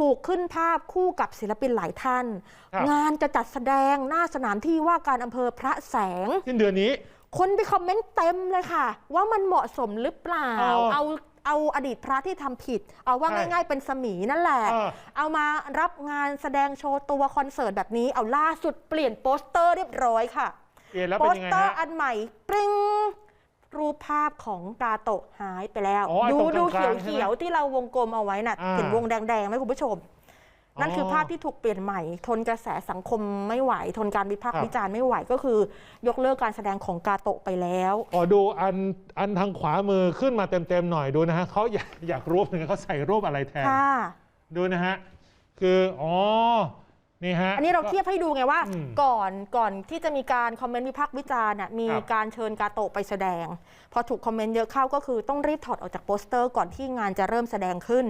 ถูกขึ้นภาพคู่กับศิลปินหลายท่านครับงานจะจัดแสดงหน้าสนามที่ว่าการอำเภอพระแสงสิ้นเดือนนี้ คนไปคอมเมนต์เต็มเลยค่ะ ว่ามันเหมาะสมหรือเปล่าอ๋อเอาเอาอดีตพระที่ทำผิด เอาว่าใช่ง่าย ๆ เป็นสมีนั่นแหละเออเอามารับงานแสดงโชว์ตัวคอนเสิร์ตแบบนี้ เอาล่าสุดเปลี่ยนโปสเตอร์เรียบร้อยค่ะ เปลี่ยนแล้วโปเป็นสยังไงเตอร์ฮะอันใหม่ปริ้งรูป ภาพของกาโตะหายไปแล้ว อ๋อไอ้ดูตรงดูกลางๆเขียวใช่ไหมๆที่เราวงกลมเอาไว้น่ะอ่า เห็นวงแดงๆไหมคุณผู้ชม นั่นคือภาพที่ถูกเปลี่ยนใหม่ ทนกระแสสังคมไม่ไหว ทนการวิพากษ์วิจารณ์ไม่ไหวก็คือ ยกเลิกการแสดงของกาโตะไปแล้วขอดูอันอันทางขวามือขึ้นมาเต็มๆหน่อยดูนะฮะเขาอยากอยากรูปหนึ่งเขาใส่รูปอะไรแทน ค่ะ ดูนะฮะ คือ อ๋อ นี่ฮะ อันนี้เราเทียบให้ดูไงว่า อืมก่อนก่อนที่จะมีการคอมเมนต์วิพากษ์วิจารณ์น่ะมีครับการเชิญกาโตะไปแสดง พอถูกคอมเมนต์เยอะเข้าก็คือต้องรีบถอดออกจากโปสเตอร์ก่อนที่งานจะเริ่มแสดงขึ้น